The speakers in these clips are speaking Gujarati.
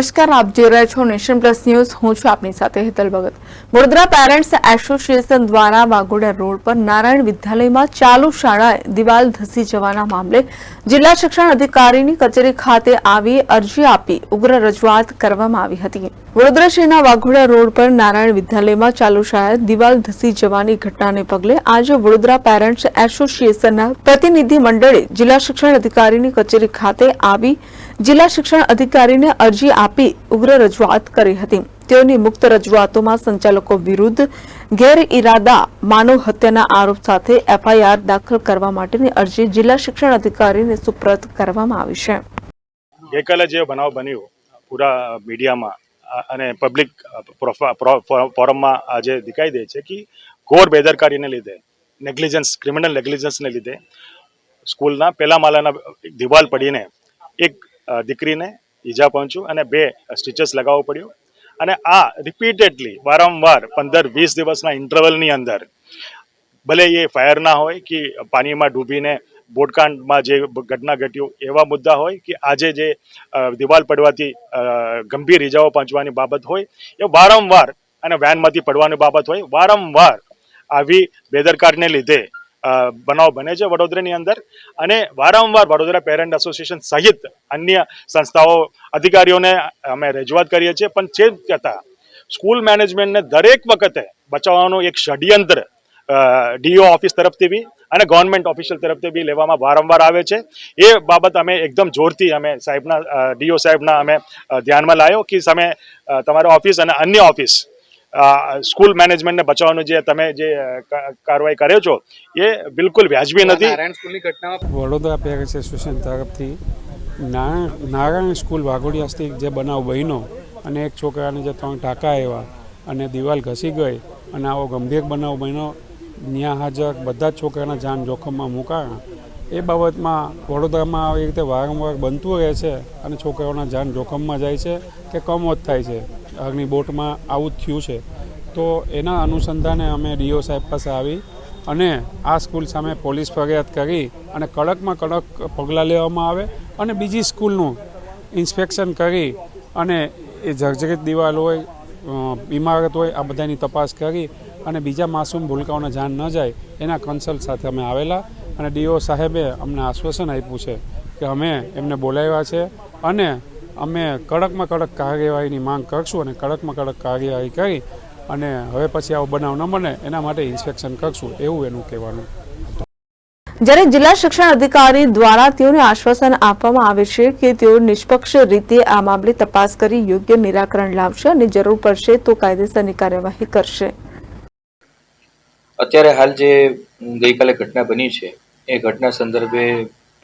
નમસ્કાર, આપ જોઈ રહ્યા છો નેશન પ્લસ ન્યૂઝ. હું છું આપની સાથે હેતલ ભગત. વડોદરા પેરેન્ટ્સ એસોસિએશન દ્વારા વાઘોડા રોડ પર નારાયણ વિદ્યાલયમાં ચાલુ શાળાએ દિવાલ ધસી જવાના મામલે જિલ્લા શિક્ષણ અધિકારીની કચેરી ખાતે આવી અરજી આપી ઉગ્ર રજૂઆત કરવામાં આવી હતી. વડોદરા શહેરના વાઘોડા રોડ પર નારાયણ વિદ્યાલયમાં ચાલુ શાળાએ દિવાલ ધસી જવાની ઘટનાને પગલે આજે વડોદરા પેરેન્ટ્સ એસોસિએશનના પ્રતિનિધિ મંડળે જિલ્લા શિક્ષણ અધિકારીની કચેરી ખાતે આવી જિલ્લા શિક્ષણ અધિકારીને અરજી આપી ઉગ્ર રજૂઆત કરી હતી. તેઓની મુક્ત રજૂઆતોમાં સંચાલકો વિરુદ્ધ ગેરઇરાદા માનવ હત્યાના આરોપ સાથે એફઆઈઆર દાખલ કરવા માટેની અરજી જિલ્લા શિક્ષણ અધિકારીને સુપ્રત કરવામાં આવી છે. ગઈકાલે જે બનાવ બન્યો, પૂરા મીડિયામાં અને પબ્લિક ફોરમમાં આજે દેખાઈ દે છે કે ઘોર બેદરકારીને લીધે, નેગ્લિજન્સ, ક્રિમિનલ નેગ્લિજન્સને લીધે, સ્કૂલના પહેલા માલાના દિવાલ પડીને એક દીકરીને ઈજા પહોંચ્યું અને બે સ્ટીચર્સ લગાવવું પડ્યું. અને આ રિપીટેડલી વારંવાર પંદર વીસ દિવસના ઇન્ટરવલની અંદર, ભલે એ ફાયર ના હોય કે પાણીમાં ડૂબીને બોટકાંડમાં જે ઘટના ઘટ્યું, એવા મુદ્દા હોય કે આજે જે દિવાલ પડવાથી ગંભીર ઇજાઓ પહોંચવાની બાબત હોય, એ વારંવાર અને વેનમાંથી પડવાની બાબત હોય, વારંવાર આવી બેદરકારને લીધે બનાવ બને છે વડોદરાની અંદર. અને વારંવાર વડોદરા પેરેન્ટ એસોસિએશન સહિત અન્ય સંસ્થાઓ, અધિકારીઓને અમે રજૂઆત કરીએ છીએ. પણ છે છતાં સ્કૂલ મેનેજમેન્ટને દરેક વખતે બચાવવાનું એક ષડયંત્ર ડીઓ ઓફિસ તરફથી બી અને ગવર્મેન્ટ ઓફિશિયલ તરફથી બી લેવામાં વારંવાર આવે છે. એ બાબત અમે એકદમ જોરથી અમે સાહેબના ડીઓ સાહેબના અમે ધ્યાનમાં લાવ્યો કે તમે તમારો ઓફિસ અને અન્ય ઓફિસ સ્કૂલ મેનેજમેન્ટને બચાવવાનું જે તમે જે કાર્યવાહી કર્યો છો એ બિલકુલ વ્યાજબી નથી. વડોદરા પેરેન્ટ્સ એસોસિએશન તરફથી નારાયણ સ્કૂલ સ્કૂલ વાઘોડિયાથી જે બનાવ બન્યો અને એક છોકરાને જે ત્રણ ટાંકા આવ્યા અને દિવાલ ઘસી ગઈ અને આવો ગંભીર બનાવ બન્યો ત્યાં હાજર બધા જ છોકરાના જાન જોખમમાં મુકાયા. એ બાબતમાં વડોદરામાં આવી રીતે વારંવાર બનતું રહે છે અને છોકરાઓના જાન જોખમમાં જાય છે કે કમોત થાય છે. આગની બોટમાં આવું થયું છે. તો એના અનુસંધાને અમે ડીઓ સાહેબ પાસે આવી અને આ સ્કૂલ સામે પોલીસ ફરિયાદ કરી અને કડકમાં કડક પગલાં લેવામાં આવે અને બીજી સ્કૂલનું ઇન્સ્પેક્શન કરી અને એ જર્જરિત દિવાલ હોય ઇમારત હોય, આ બધાની તપાસ કરી અને બીજા માસૂમ ભૂલકાઓને જાણ ન જાય એના કન્સલ્ટ સાથે અમે આવેલા અને ડીઓ સાહેબે અમને આશ્વાસન આપ્યું છે કે અમે એમને બોલાવ્યા છે અને અમે કડકમાં કડક કાર્યવાહીની માંગ કરશું અને કડકમાં કડક કાર્યવાહી કરી અને હવે પછી આવો બનાવ ન બને એના માટે ઇન્સ્પેક્શન કરશું એવું એનું કહેવાનું. જ્યારે જિલ્લા શિક્ષણ અધિકારી દ્વારા તેઓને આશ્વાસન આપવામાં આવે છે કે તેઓ નિષ્પક્ષ રીતે આ મામલે તપાસ કરી યોગ્ય નિરાકરણ લાવશે અને જરૂર પડશે તો કાયદેસરની કાર્યવાહી કરશે. અત્યારે હાલ જે ગઈકાલે ઘટના બની છે એ ઘટના સંદર્ભે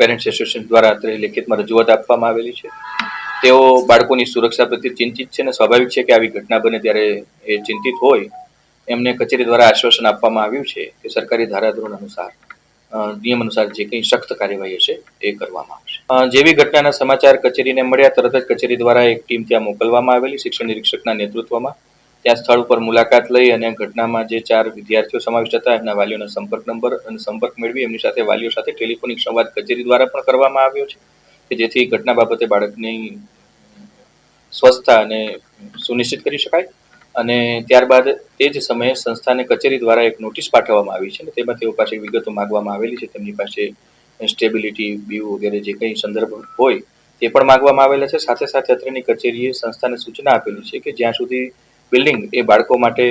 પેરેન્ટ્સ એસોસિએશન દ્વારા અત્યારે લેખિતમાં રજૂઆત આપવામાં આવેલી છે. તેઓ બાળકોની સુરક્ષા પ્રત્યે ચિંતિત છે અને સ્વાભાવિક છે કે આવી ઘટના બને ત્યારે એ ચિંતિત હોય, એમને કચેરી દ્વારા આશ્વાસન આપવામાં આવ્યું છે કે સરકારી ધારાધોરણ અનુસાર નિયમ અનુસાર જે કંઈ સખ્ત કાર્યવાહી હશે એ કરવામાં આવશે. જેવી ઘટનાના સમાચાર કચેરીને મળ્યા, તરત જ કચેરી દ્વારા એક ટીમ ત્યાં મોકલવામાં આવેલી શિક્ષણ નિરીક્ષકના નેતૃત્વમાં. ત્યાં સ્થળ ઉપર મુલાકાત લઈ અને ઘટનામાં જે ચાર વિદ્યાર્થીઓ સમાવિષ્ટ હતા, એમના વાલીઓનો સંપર્ક નંબર અને સંપર્ક મેળવી એમની સાથે વાલીઓ સાથે ટેલિફોનિક સંવાદ કચેરી દ્વારા પણ કરવામાં આવ્યો છે, કે જેથી ઘટના બાબતે બાળકની સ્વસ્થતા અને સુનિશ્ચિત કરી શકાય. અને ત્યારબાદ તે જ સમયે સંસ્થાને કચેરી દ્વારા એક નોટિસ પાઠવવામાં આવી છે અને તેમાં તેઓ પાસે વિગતો માગવામાં આવેલી છે. તેમની પાસે સ્ટેબિલિટી બીયુ વગેરે જે કંઈ સંદર્ભ હોય તે પણ માંગવામાં આવેલા છે. સાથે સાથે અત્રેની કચેરીએ સંસ્થાને સૂચના આપેલી છે કે જ્યાં સુધી બિલ્ડિંગ એ બાળકો માટે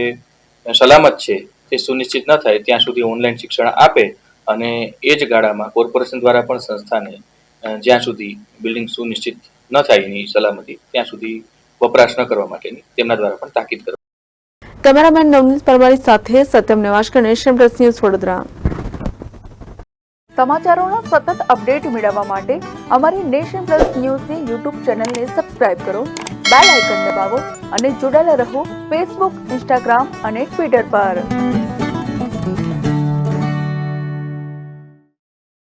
સલામત છે, તે સુનિશ્ચિત ન થાય, ત્યાં સુધી ઓનલાઈન શિક્ષણ આપે અને એ જ ગાળામાં કોર્પોરેશન દ્વારા પણ સંસ્થાને જ્યાં સુધી બિલ્ડિંગ સુનિશ્ચિત ન થાય એની સલામતી ત્યાં સુધી વપરાશ ન કરવા માટેની તેમના દ્વારા પણ તાકીદ કરવામાં કેમેરામેન નવનીત પરમારી સાથે સત્યમ નિવાસ નેશન પ્લસ ન્યૂઝ વડોદરા. સમાચારોના સતત અપડેટ મેળવવા માટે અમારી નેશન પ્લસ ન્યૂઝની યુટ્યુબ ચેનલને સબસ્ક્રાઇબ કરો બેલ આઇકન દબાવો અને જોડાયેલા રહો ફેસબુક ઇન્સ્ટાગ્રામ અને ટ્વિટર પર.